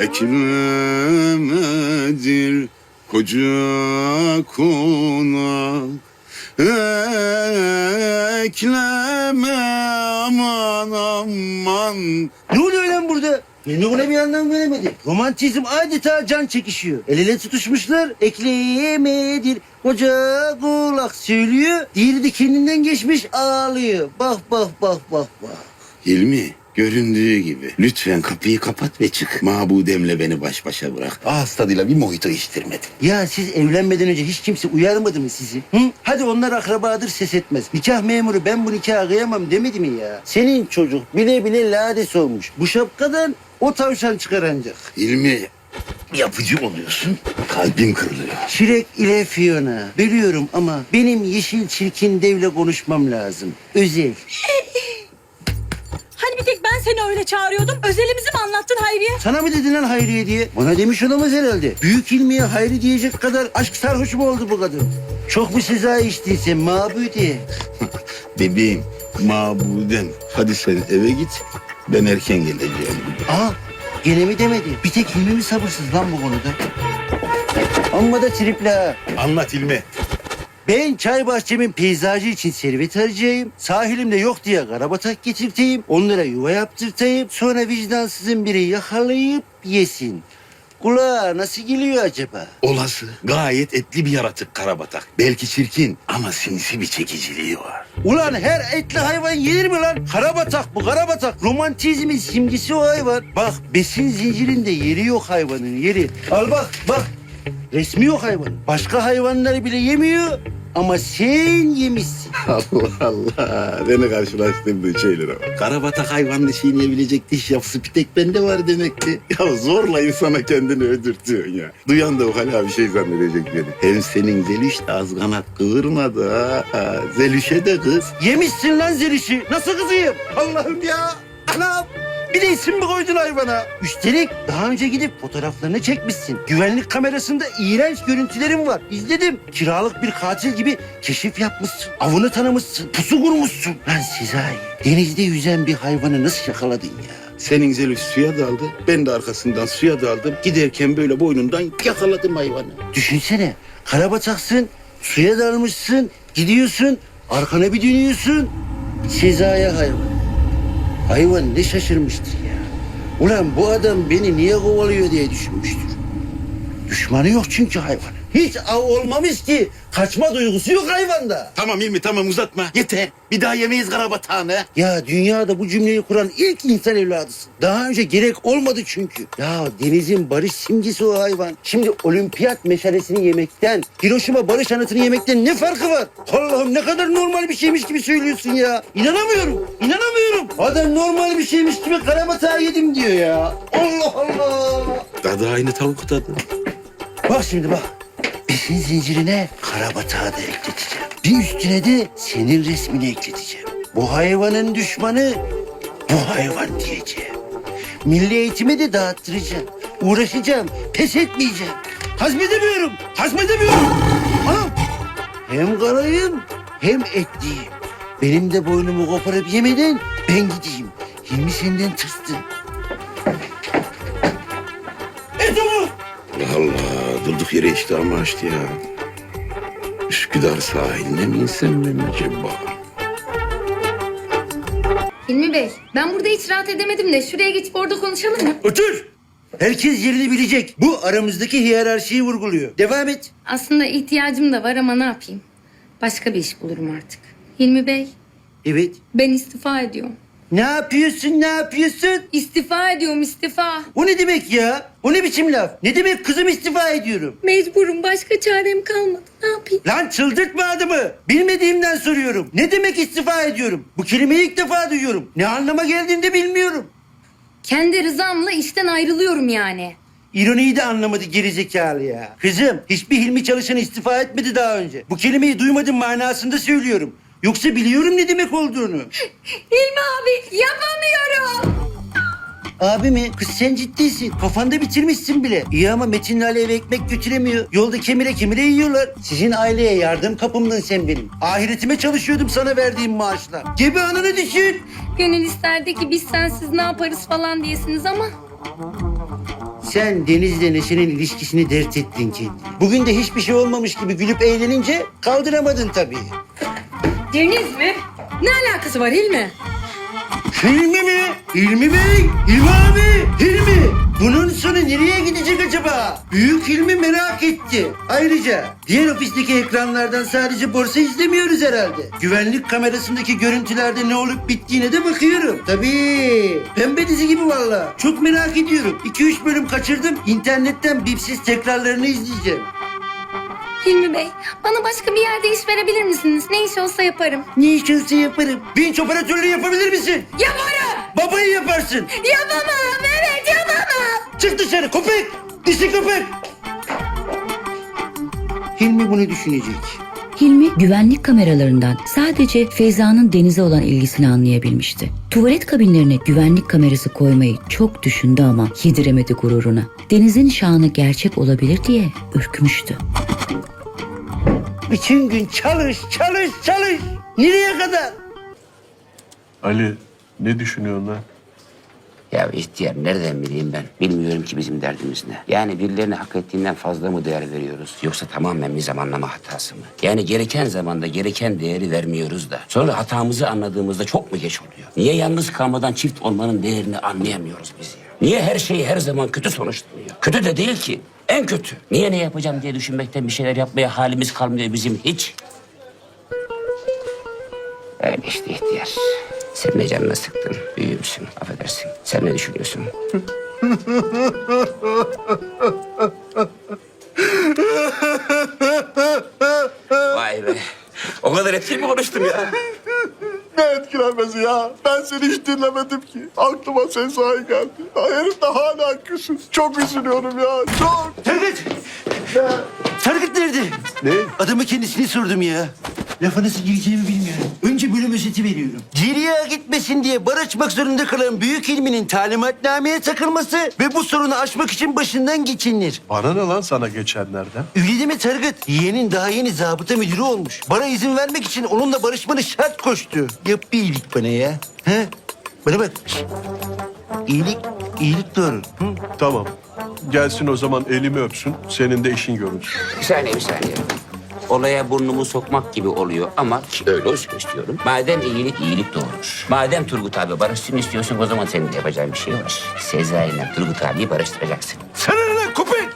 Ekmemedir koca konak Ekleme aman aman Ne oluyor lan burada? Filmi buna bir anlam veremedi. Romantizm adeta can çekişiyor. El ele tutuşmuşlar. Ekleyemedir. Koca kulak söylüyor. Diğeri de kendinden geçmiş ağlıyor. Bak bak bak bak bak. Hilmi göründüğü gibi lütfen kapıyı kapat ve çık. Mabudemle beni baş başa bırak. Ağız tadıyla bir mojito içtirmedin. Ya siz evlenmeden önce hiç kimse uyarmadı mı sizi? Hı? Hadi onlar akrabadır ses etmez. Nikah memuru ben bu nikahı kıyamam demedi mi ya? Senin çocuk bile bile lades olmuş. Bu şapkadan o tavşan çıkar ancak. Hilmi yapıcı oluyorsun. Kalbim kırılıyor. Şirek ile Fiona. Biliyorum ama benim yeşil çirkin devle konuşmam lazım. Özel. seni öyle çağırıyordum. Özelimizi mi anlattın Hayriye? Sana mı dedin lan Hayriye diye? Bana demiş olamaz herhalde. Büyük ilmiye Hayri diyecek kadar aşk sarhoş mu oldu bu kadın? Çok mu siza içtiyse mabudi? Bebeğim, mabudem. Hadi sen eve git. Ben erken geleceğim. Aa gene mi demedi? Bir tek Hilmi mi sabırsız lan bu konuda? Amma da triple ha. Anlat Hilmi. Ben çay bahçemin peyzajı için servet harcayayım. Sahilimde yok diye karabatak getirteyim. Onlara yuva yaptırtayım. Sonra vicdansızın biri yakalayıp yesin. Kulağa nasıl geliyor acaba? Olası. Gayet etli bir yaratık karabatak. Belki çirkin ama sinsi bir çekiciliği var. Ulan her etli hayvan yenir mi lan? Karabatak bu karabatak. Romantizmin simgesi o hayvan. Bak besin zincirinde yeri yok hayvanın yeri. Al bak bak. Resmi yok hayvan. Başka hayvanları bile yemiyor ama sen yemişsin. Allah Allah. Beni karşılaştırdığın şeylere bak. Karabatak hayvanını çiğneyebilecek diş yapısı bir tek bende var demek ki. Ya zorla insana kendini öldürtüyorsun ya. Duyan da o hala bir şey zannedecek beni. Hem senin Zeliş de az kanat kıvırmadı ha. Zeliş'e de kız. Yemişsin lan zelişi. Nasıl kızıyım? Allah'ım ya. Anam. Bir de isim mi koydun hayvana? Üstelik daha önce gidip fotoğraflarını çekmişsin. Güvenlik kamerasında iğrenç görüntülerim var. İzledim. Kiralık bir katil gibi keşif yapmışsın. Avını tanımışsın. Pusu kurmuşsun. Lan Sezai. Denizde yüzen bir hayvanı nasıl yakaladın ya? Senin Zeliş suya daldı. Ben de arkasından suya daldım. Giderken böyle boynundan yakaladım hayvanı. Düşünsene. Karabataksın. Suya dalmışsın. Gidiyorsun. Arkana bir dönüyorsun. Sezai hayvan. Hayvan ne şaşırmıştır ya. Ulan bu adam beni niye kovalıyor diye düşünmüştür. Düşmanı yok çünkü hayvanın. Hiç av olmamış ki. Kaçma duygusu yok hayvanda. Tamam İlmi tamam uzatma. Yeter. Bir daha yemeyiz karabatağını. Ya dünyada bu cümleyi kuran ilk insan evladısın. Daha önce gerek olmadı çünkü. Ya denizin barış simgesi o hayvan. Şimdi olimpiyat meşalesini yemekten, Hiroşima barış anıtını yemekten ne farkı var? Allah'ım ne kadar normal bir şeymiş gibi söylüyorsun ya. İnanamıyorum, inanamıyorum. Adam normal bir şeymiş gibi karabatağı yedim diyor ya. Allah Allah. Tadı aynı tavuk tadı. Bak şimdi bak. Besin zincirine karabatağı da ekleteceğim. Bir üstüne de senin resmini ekleteceğim. Bu hayvanın düşmanı bu hayvan diyeceğim. Milli eğitimi de dağıttıracağım. Uğraşacağım. Pes etmeyeceğim. Hazmedemiyorum. Hazmedemiyorum. Anam. Hem karayım hem etliyim. Benim de boynumu koparıp yemeden ben gideyim. Hilmi senden tırstı. Durduk yere iştahımı açtı ya. Üsküdar sahiline mi insem ben acaba? Hilmi Bey, ben burada hiç rahat edemedim de şuraya geçip orada konuşalım mı? Otur. Herkes yerini bilecek. Bu aramızdaki hiyerarşiyi vurguluyor. Devam et. Aslında ihtiyacım da var ama ne yapayım? Başka bir iş bulurum artık. Hilmi Bey, Evet. ben istifa ediyorum. Ne yapıyorsun, ne yapıyorsun? İstifa ediyorum, istifa. O ne demek ya? O ne biçim laf? Ne demek kızım istifa ediyorum? Mecburum, başka çarem kalmadı. Ne yapayım? Lan çıldırtma adamı. Bilmediğimden soruyorum. Ne demek istifa ediyorum? Bu kelimeyi ilk defa duyuyorum. Ne anlama geldiğini de bilmiyorum. Kendi rızamla işten ayrılıyorum yani. İroniyi de anlamadı gerizekalı ya. Kızım hiçbir Hilmi çalışanı istifa etmedi daha önce. Bu kelimeyi duymadım manasında söylüyorum. Yoksa biliyorum ne demek olduğunu. Hilmi abi, yapamıyorum. Abi mi? Kız sen ciddisin. Kafanda bitirmişsin bile. İyi ama Metin'le Ali eve ekmek götüremiyor. Yolda kemire kemire yiyorlar. Sizin aileye yardım kapımdın sen benim. Ahiretime çalışıyordum sana verdiğim maaşla. Gebe ananı düşün. Gönül isterdi ki biz sensiz ne yaparız falan diyesiniz ama... Sen Deniz'le Neşe'nin ilişkisini dert ettin kendine. Bugün de hiçbir şey olmamış gibi gülüp eğlenince kaldıramadın tabii. Deniz mi? Ne alakası var Hilmi? Hilmi mi? Hilmi Bey? Hilmi abi? Hilmi? Bunun sonu nereye gidecek acaba? Büyük Hilmi merak etti. Ayrıca diğer ofisteki ekranlardan sadece borsa izlemiyoruz herhalde. Güvenlik kamerasındaki görüntülerde ne olup bittiğine de bakıyorum. Tabii. Pembe dizi gibi valla. Çok merak ediyorum. 2-3 bölüm kaçırdım. İnternetten bipsiz tekrarlarını izleyeceğim. Hilmi Bey, bana başka bir yerde iş verebilir misiniz? Ne iş olsa yaparım. Ne iş olsa yaparım. Vinç operatörlüğü yapabilir misin? Yaparım! Babayı yaparsın. Yapamam, evet yapamam! Çık dışarı köpek! Dişi köpek! Hilmi bunu düşünecek. Hilmi güvenlik kameralarından sadece Feyza'nın denize olan ilgisini anlayabilmişti. Tuvalet kabinlerine güvenlik kamerası koymayı çok düşündü ama yediremedi gururuna. Deniz'in şanı gerçek olabilir diye ürkmüştü. Bütün gün çalış, çalış, çalış. Nereye kadar? Ali ne düşünüyorsun lan? Ya ihtiyar nereden bileyim ben? Bilmiyorum ki bizim derdimiz ne. Yani birilerine hak ettiğinden fazla mı değer veriyoruz? Yoksa tamamen bir zamanlama hatası mı? Yani gereken zamanda gereken değeri vermiyoruz da. Sonra hatamızı anladığımızda çok mu geç oluyor? Niye yalnız kalmadan çift olmanın değerini anlayamıyoruz biz ya? Niye her şey her zaman kötü sonuçlanıyor? Kötü de değil ki. En kötü. Niye ne yapacağım diye düşünmekten bir şeyler yapmaya halimiz kalmıyor bizim hiç. Öyle işte ihtiyar. Sen ne canına sıktın? Büyüğümsün, affedersin. Sen ne düşünüyorsun? Vay be. O kadar etkili mi konuştum ya? Ne etkilenmesi ya? Ben seni hiç dinlemedim ki. Aklıma Sezai geldi. Herif de hala küsüz. Çok üzülüyorum ya. Çok. Targıt! Targıt nerede? Ne? Adamı kendisini sordum ya. Lafa nasıl gireceğimi bilmiyorum. Önce bölüm özeti veriyorum. Geriye gitmesin diye bar açmak zorunda kalan Büyük ilminin talimatnameye takılması ve bu sorunu aşmak için başından geçinilir. Bana ne lan sana geçenlerden? Öyle deme Targıt. Yeğenin daha yeni zabıta müdürü olmuş. Bana izin vermek için onunla barışmanı şart koştu. Yap bir iyilik bana ya. He? Bana bak. Şşt. İyilik, iyilik doğru. Hı? Tamam. Gelsin o zaman elimi öpsün. Senin de işin görünsün. Bir saniye, bir saniye. Olaya burnumu sokmak gibi oluyor ama ki öyle olsun istiyorum. Madem iyilik iyilik doğurur. Madem Turgut abi barışsın istiyorsun o zaman senin de yapacağın bir şey var. Sezai ile Turgut abiyi barıştıracaksın. Sana ne lan köpek?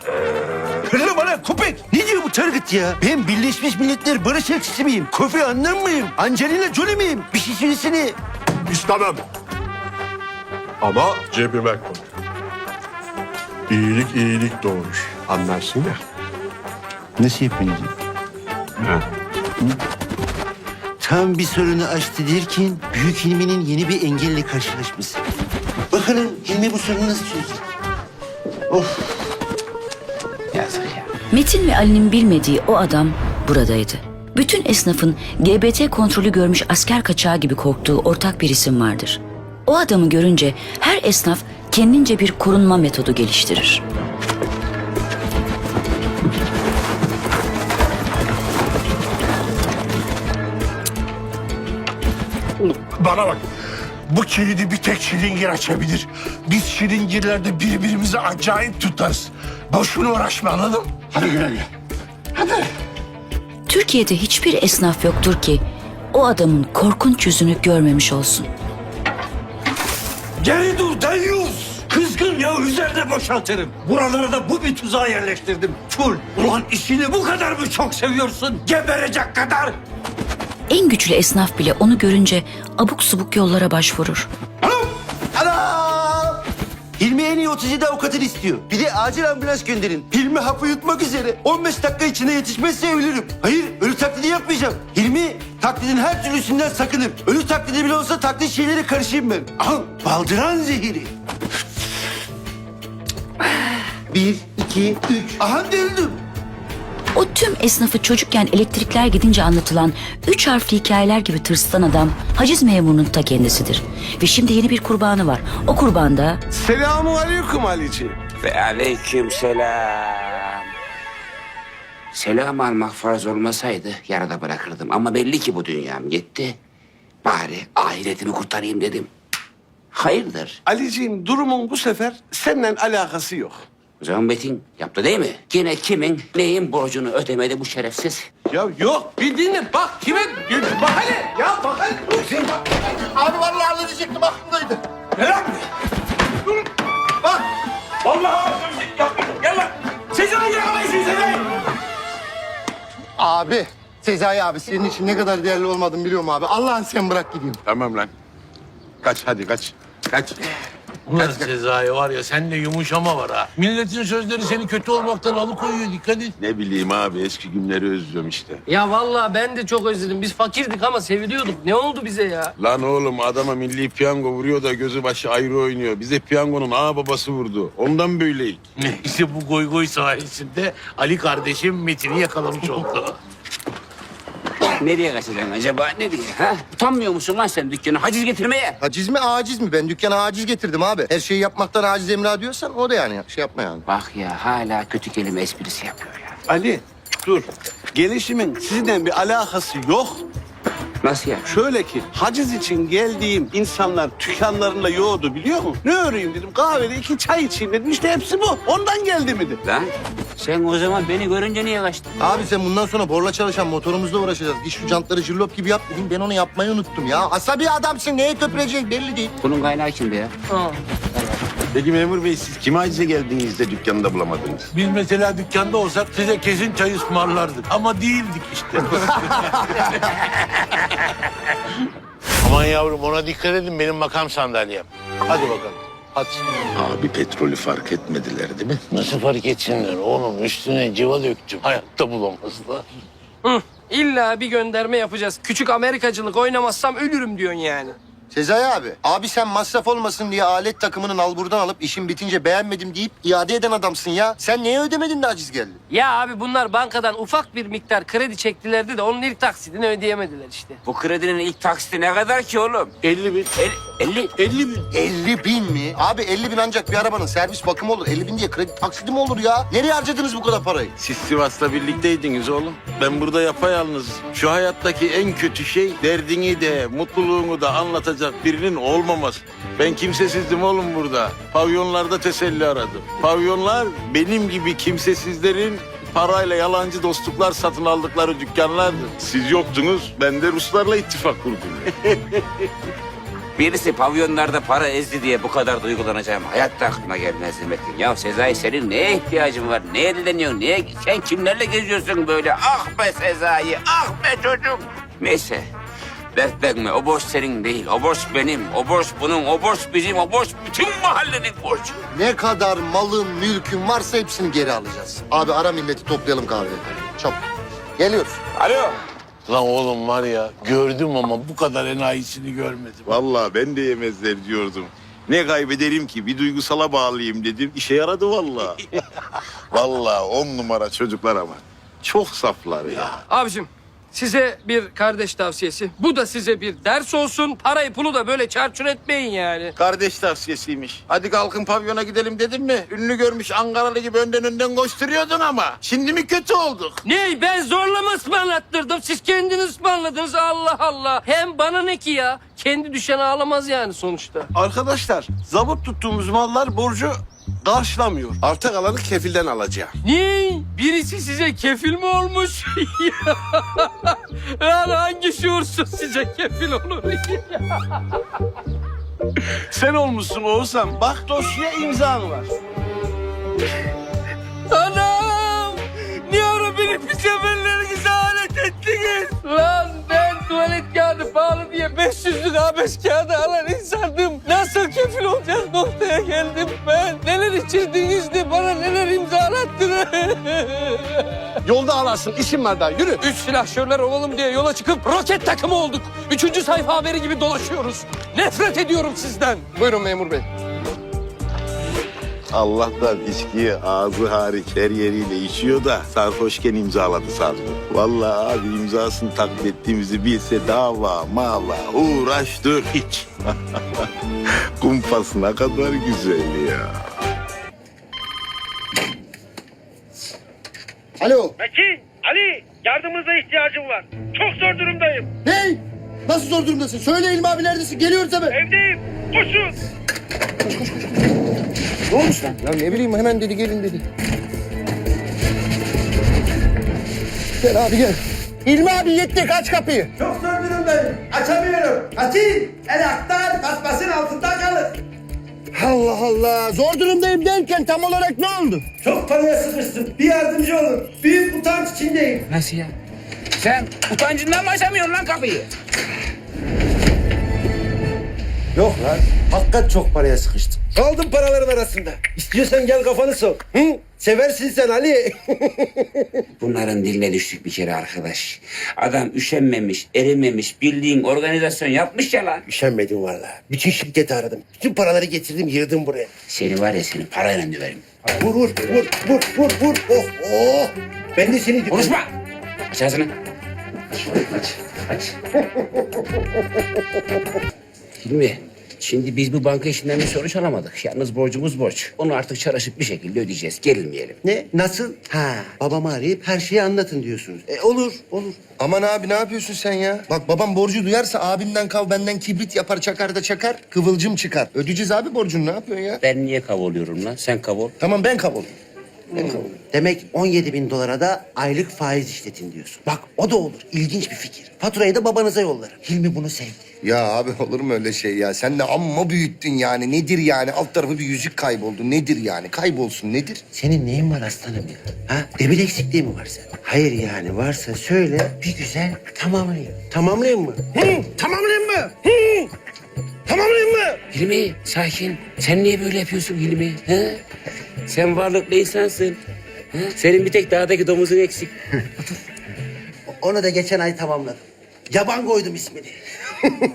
Ne bana köpek? Ne diyor bu Targıt ya? Ben Birleşmiş Milletler Barış Elçisi miyim? Kofi Annan mıyım? Angelina Jolie miyim? Bir şey söylesene. İstemem. Ama cebime koy. İyilik iyilik doğurur. Anlarsın ya. Nasıl Tam bir sorunu aştı derken Büyük Hilmi'nin yeni bir engelle karşılaşması. Bakalım Hilmi bu sorunu nasıl çözecek? Of. Yazık ya. Metin ve Ali'nin bilmediği o adam buradaydı. Bütün esnafın GBT kontrolü görmüş asker kaçağı gibi korktuğu ortak bir isim vardır. O adamı görünce her esnaf kendince bir korunma metodu geliştirir. Bana bak. Bu kilidi bir tek şilingir açabilir. Biz şilingirlerde birbirimizi acayip tutarız. Boşuna uğraşma anladın mı? Hadi güle güle. Türkiye'de hiçbir esnaf yoktur ki o adamın korkunç yüzünü görmemiş olsun. Geri dur deyyus. Kızgın ya üzerine boşaltırım. Buralara da bu bir tuzağa yerleştirdim. Full. Ulan işini bu kadar mı çok seviyorsun? Geberecek kadar. En güçlü esnaf bile onu görünce abuk subuk yollara başvurur. Ana! Hilmi en iyi 37 avukatını istiyor. Bir de acil ambulans gönderin. Hilmi hapı yutmak üzere. 15 dakika içinde yetişmezse ölürüm. Hayır, ölü taklidi yapmayacağım. Hilmi taklidin her türlüsünden sakınır. Ölü taklidi bile olsa taklit şeylere karışayım ben. Aha, baldıran zehiri. Bir, iki, üç. Aha öldüm. O tüm esnafı çocukken elektrikler gidince anlatılan üç harfli hikayeler gibi tırsıtan adam haciz memurunun ta kendisidir. Ve şimdi yeni bir kurbanı var. O kurban da Selamun aleyküm Ali'ciğim. Ve aleyküm selam. Selam almak farz olmasaydı yarıda bırakırdım. Ama belli ki bu dünyam gitti. Bari ahiretimi kurtarayım dedim. Hayırdır? Ali'ciğim durumun bu sefer seninle alakası yok. Metin yaptı değil mi? Yine kimin neyin borcunu ödemedi bu şerefsiz? Ya yok bir dinle bak kime bak hele ya bak hele. Abi vallahi halledecektim aklımdaydı. Ne lan? Dur. Bak. Vallahi yapma. Gel lan. Sezai yakalayın Sezai. Abi Sezai abi senin için ne kadar değerli olmadığını biliyorum abi. Allah'ın sen bırak gideyim. Tamam lan. Kaç hadi kaç. Kaç. Ulan Sezai var ya sende yumuşama var ha. Milletin sözleri seni kötü olmaktan alıkoyuyor dikkat et. Ne bileyim abi eski günleri özlüyorum işte. Ya vallahi ben de çok özledim. Biz fakirdik ama seviliyorduk. Ne oldu bize ya? Lan oğlum adama milli piyango vuruyor da gözü başı ayrı oynuyor. Bize piyangonun ağa babası vurdu. Ondan böyleyik. Neyse bu goy goy sayesinde Ali kardeşim Metin'i yakalamış oldu. Nereye kaçacaksın acaba? Nereye? Ha? Utanmıyor musun lan sen dükkanı haciz getirmeye? Haciz mi aciz mi? Ben dükkana aciz getirdim abi. Her şeyi yapmaktan aciz emra diyorsan o da yani şey yapma yani. Bak ya hala kötü kelime esprisi yapıyor ya. Ali dur. Gelişimin sizinle bir alakası yok. Nasıl ya? Şöyle ki haciz için geldiğim insanlar dükkanlarında yoğurdu biliyor musun? Ne öreyim dedim kahvede iki çay içeyim dedim işte hepsi bu. Ondan geldi mi dedim. Lan sen o zaman beni görünce niye kaçtın? Abi sen bundan sonra borla çalışan motorumuzla uğraşacağız. Git şu jantları jillop gibi yap dedim. Ben onu yapmayı unuttum ya. Asabi adamsın. Neye köpürecek belli değil. Bunun kaynağı kimdi ya? Peki memur bey siz kime acize geldiniz de dükkanında bulamadınız? Biz mesela dükkanda olsak size kesin çay ısmarlardık. Ama değildik işte. Aman yavrum ona dikkat edin benim makam sandalyem. Hadi bakalım. Hadi. Abi petrolü fark etmediler değil mi? Nasıl fark etsinler oğlum üstüne civa döktüm. Hayatta bulamazlar. Hı, illa bir gönderme yapacağız. Küçük Amerikacılık oynamazsam ölürüm diyorsun yani. Sezai abi. Abi sen masraf olmasın diye alet takımının alburdan alıp işin bitince beğenmedim deyip iade eden adamsın ya. Sen neye ödemedin de aciz geldi? Ya abi bunlar bankadan ufak bir miktar kredi çektilerdi de onun ilk taksidini ödeyemediler işte. Bu kredinin ilk taksiti ne kadar ki oğlum? 50 bin. El, 50. 50 bin. 50 bin mi? Abi 50 bin ancak bir arabanın servis bakımı olur. 50 bin diye kredi taksidi mi olur ya? Nereye harcadınız bu kadar parayı? Siz Sivas'ta birlikteydiniz oğlum. Ben burada yapayalnız. Şu hayattaki en kötü şey derdini de mutluluğunu da anlatacak birinin olmaması. Ben kimsesizdim oğlum burada. Pavyonlarda teselli aradım. Pavyonlar benim gibi kimsesizlerin parayla yalancı dostluklar satın aldıkları dükkanlardı. Siz yoktunuz, ben de Ruslarla ittifak kurdum. Birisi pavyonlarda para ezdi diye bu kadar duygulanacağım. Hayatta aklıma gelmezdi Metin. Ya Sezai senin neye ihtiyacın var? Neye dileniyorsun? Neye... Sen kimlerle geziyorsun böyle? Ah be Sezai, ah be çocuk. Neyse. Dertlenme. O borç senin değil. O borç benim. O borç bunun. O borç bizim. O borç bütün mahallenin borcu. Ne kadar malın, mülkün varsa hepsini geri alacağız. Abi ara milleti toplayalım kahveye. Çabuk. Geliyoruz. Alo. Lan oğlum var ya gördüm ama bu kadar enayisini görmedim. Vallahi ben de yemezler diyordum. Ne kaybederim ki? Bir duygusala bağlayayım dedim. İşe yaradı vallahi. vallahi on numara çocuklar ama. Çok saflar ya. Abicim size bir kardeş tavsiyesi. Bu da size bir ders olsun. Parayı pulu da böyle çarçur etmeyin yani. Kardeş tavsiyesiymiş. Hadi kalkın pavyona gidelim dedim mi? Ünlü görmüş Ankaralı gibi önden önden koşturuyordun ama. Şimdi mi kötü olduk? Ne ben zorla mı ısmarlattırdım? Siz kendiniz ısmarladınız Allah Allah. Hem bana ne ki ya? Kendi düşen ağlamaz yani sonuçta. Arkadaşlar zabıt tuttuğumuz mallar borcu karşılamıyor. Arta kalanı kefilden alacağım. Ne? Birisi size kefil mi olmuş? yani hangi şuursuz size kefil olur? Sen olmuşsun Oğuzhan. Bak dosya imzan var. Anam! Niye ara beni pis seferlerinize alet ettiniz? Lan ben tuvalet kağıdı pahalı diye 500'lük A5 kağıdı alan insandım. Nasıl kefil olacağız noktaya Yolda alasın. işim var daha. Yürü. Üç silahşörler olalım diye yola çıkıp roket takımı olduk. Üçüncü sayfa haberi gibi dolaşıyoruz. Nefret ediyorum sizden. Buyurun memur bey. Allah'tan içkiyi ağzı hariç her yeriyle içiyor da sarhoşken imzaladı sandım. Vallahi abi imzasını taklit ettiğimizi bilse dava mava uğraş dur hiç. Kumpas ne kadar güzel ya. Alo. Metin, Ali, yardımınıza ihtiyacım var. Çok zor durumdayım. Hey! Nasıl zor durumdasın? Söyle İlmi abi neredesin? Geliyoruz hemen. Evdeyim. Koşun. Ne olmuş lan? Ya ne bileyim hemen dedi gelin dedi. Gel abi gel. İlmi abi yetti aç kapıyı. Çok zor durumdayım. Açamıyorum. Açayım. El aktar kasmasın altında kalır. Allah Allah. Zor durumdayım derken tam olarak ne oldu? Çok paraya sıkıştım. Bir yardımcı olun. Büyük utanç içindeyim. Nasıl ya? Sen utancından mı açamıyorsun lan kapıyı? Yok lan. Hakikat çok paraya sıkıştım. Kaldım paraların arasında. İstiyorsan gel kafanı sok. Hı? Seversin sen Ali. Bunların diline düştük bir kere arkadaş. Adam üşenmemiş, erimemiş, bildiğin organizasyon yapmış ya lan. Üşenmedim vallahi. Bütün şirketi aradım. Bütün paraları getirdim yığdım buraya. Seni var ya seni parayla döverim. Vur vur vur vur vur vur. Oh oh. Ben de seni... Konuşma! Aç ağzını. Aç, aç, aç. Hilmi, şimdi biz bu banka işinden bir sonuç alamadık. Yalnız borcumuz borç. Onu artık çalışıp bir şekilde ödeyeceğiz. Gerilmeyelim. Ne? Nasıl? Ha, babamı arayıp her şeyi anlatın diyorsunuz. E olur, olur. Aman abi ne yapıyorsun sen ya? Bak babam borcu duyarsa abimden kav benden kibrit yapar çakar da çakar kıvılcım çıkar. Ödeyeceğiz abi borcunu ne yapıyorsun ya? Ben niye kavuluyorum lan? Sen kavul. Tamam ben kabul. Demek 17 bin dolara da aylık faiz işletin diyorsun. Bak o da olur. İlginç bir fikir. Faturayı da babanıza yollarım. Hilmi bunu sevdi. Ya abi olur mu öyle şey ya? Sen de amma büyüttün yani. Nedir yani? Alt tarafı bir yüzük kayboldu. Nedir yani? Kaybolsun nedir? Senin neyin var aslanım ya? Ha? Demir eksikliği mi var senin? Hayır yani varsa söyle bir güzel tamamlayayım. Tamamlayayım mı? Hı, tamamlayayım mı? Hı, tamamlayayım mı? Hilmi, sakin. Sen niye böyle yapıyorsun Hilmi? He? Sen varlıklı insansın. Senin bir tek dağdaki domuzun eksik. Onu da geçen ay tamamladım. Yaban koydum ismini.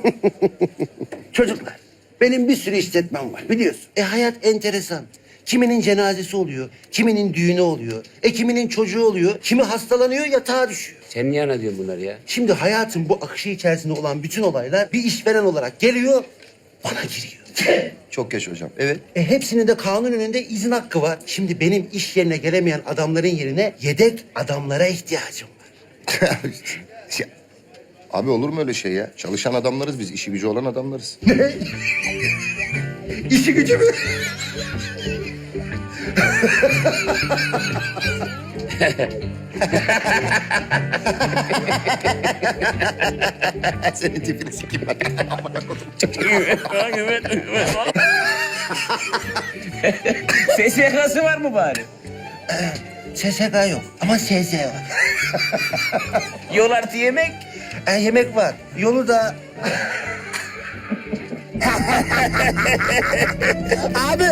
Çocuklar, benim bir sürü işletmem var biliyorsun. E hayat enteresan. Kiminin cenazesi oluyor, kiminin düğünü oluyor, e kiminin çocuğu oluyor, kimi hastalanıyor yatağa düşüyor. Sen niye anlatıyorsun bunları ya? Şimdi hayatın bu akışı içerisinde olan bütün olaylar bir işveren olarak geliyor, bana giriyor. Çok geç hocam. Evet. E hepsinin de kanun önünde izin hakkı var. Şimdi benim iş yerine gelemeyen adamların yerine yedek adamlara ihtiyacım var. Ya, abi olur mu öyle şey ya? Çalışan adamlarız biz. işi gücü olan adamlarız. İşi gücü mü? Senin tipini sikeyim ben. SSK'sı var mı bari? SSK yok ama SS var. Yol artı yemek. E, yemek var. Yolu da... Abi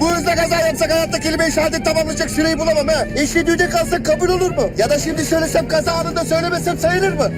bu hızla kaza yapsak hayatta kelime-i şehadet tamamlayacak süreyi bulamam ha. Eşhedüde kalsak kabul olur mu? Ya da şimdi söylesem kaza anında söylemesem sayılır mı?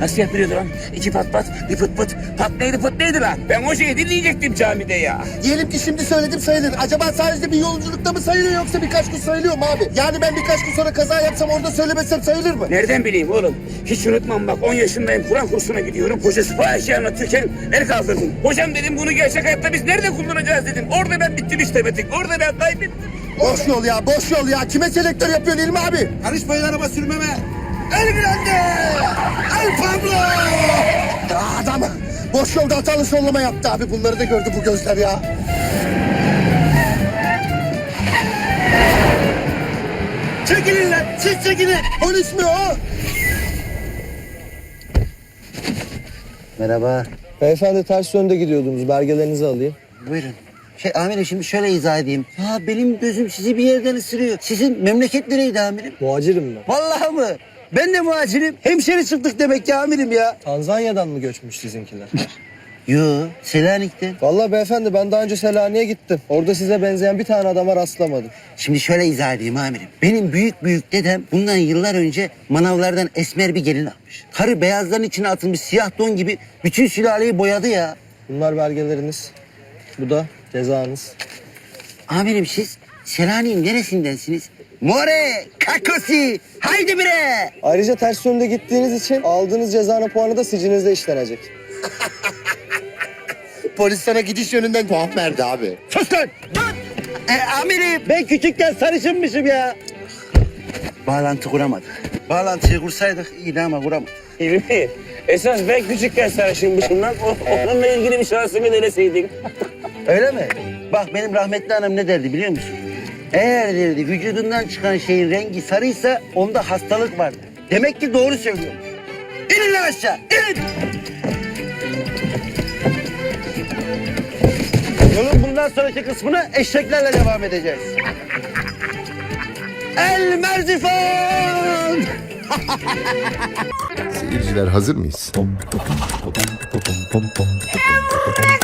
Nasıl yapılıyordu lan? İki pat pat, bir pıt pıt. Pat neydi pıt neydi lan? Ben o şeyi dinleyecektim camide ya. Diyelim ki şimdi söyledim sayılır. Acaba sadece bir yolculukta mı sayılıyor yoksa birkaç gün sayılıyor mu abi? Yani ben birkaç gün sonra kaza yapsam orada söylemesem sayılır mı? Nereden bileyim oğlum? Hiç unutmam bak 10 yaşındayım Kur'an kursuna gidiyorum. Hocası fahişe anlatırken el kaldırdım. Hocam dedim bunu gerçek hayatta biz nerede kullanacağız dedim. Orada ben bittim işte Metin. Orada ben kaybettim. Boş yol ya, boş yol ya. Kime selektör yapıyorsun İlmi abi? Karışmayın araba sürmeme. El Grande! El Pablo! Ah, Adam boş yolda hatalı sollama yaptı abi. Bunları da gördü bu gözler ya. Çekilin lan, siz çekilin. Polis mi o? Merhaba. Beyefendi ters yönde gidiyordunuz. Belgelerinizi alayım. Buyurun. Şey amirim şimdi şöyle izah edeyim. Ha benim gözüm sizi bir yerden ısırıyor. Sizin memleket nereydi amirim? Muhacirim ben. Vallahi mı? Ben de muhacirim. Hemşeri çıktık demek ki amirim ya. Tanzanya'dan mı göçmüş sizinkiler? Yo, Selanik'ten. Vallahi beyefendi ben daha önce Selanik'e gittim. Orada size benzeyen bir tane adama rastlamadım. Şimdi şöyle izah edeyim amirim. Benim büyük büyük dedem bundan yıllar önce manavlardan esmer bir gelin almış. Karı beyazların içine atılmış siyah don gibi bütün sülaleyi boyadı ya. Bunlar belgeleriniz. Bu da cezanız. Amirim siz Selanik'in neresindensiniz? More, kakosi, haydi bre. Ayrıca ters yönde gittiğiniz için aldığınız cezanın puanı da sicilinizde işlenecek. Polis sana gidiş yönünden puan verdi abi. Sus lan! E, amirim ben küçükken sarışınmışım ya. Bağlantı kuramadık. Bağlantıyı kursaydık iyiydi ama kuramadık. İlmi, esas ben küçükken sarışınmışım lan. O- Onunla ilgili bir şansımı deneseydin. Öyle mi? Bak benim rahmetli annem ne derdi biliyor musun? Eğer derdi vücudundan çıkan şeyin rengi sarıysa onda hastalık vardır. Demek ki doğru söylüyor. İnin lan aşağı, inin! Yolun bundan sonraki kısmını eşeklerle devam edeceğiz. El Merzifon! Seyirciler hazır mıyız?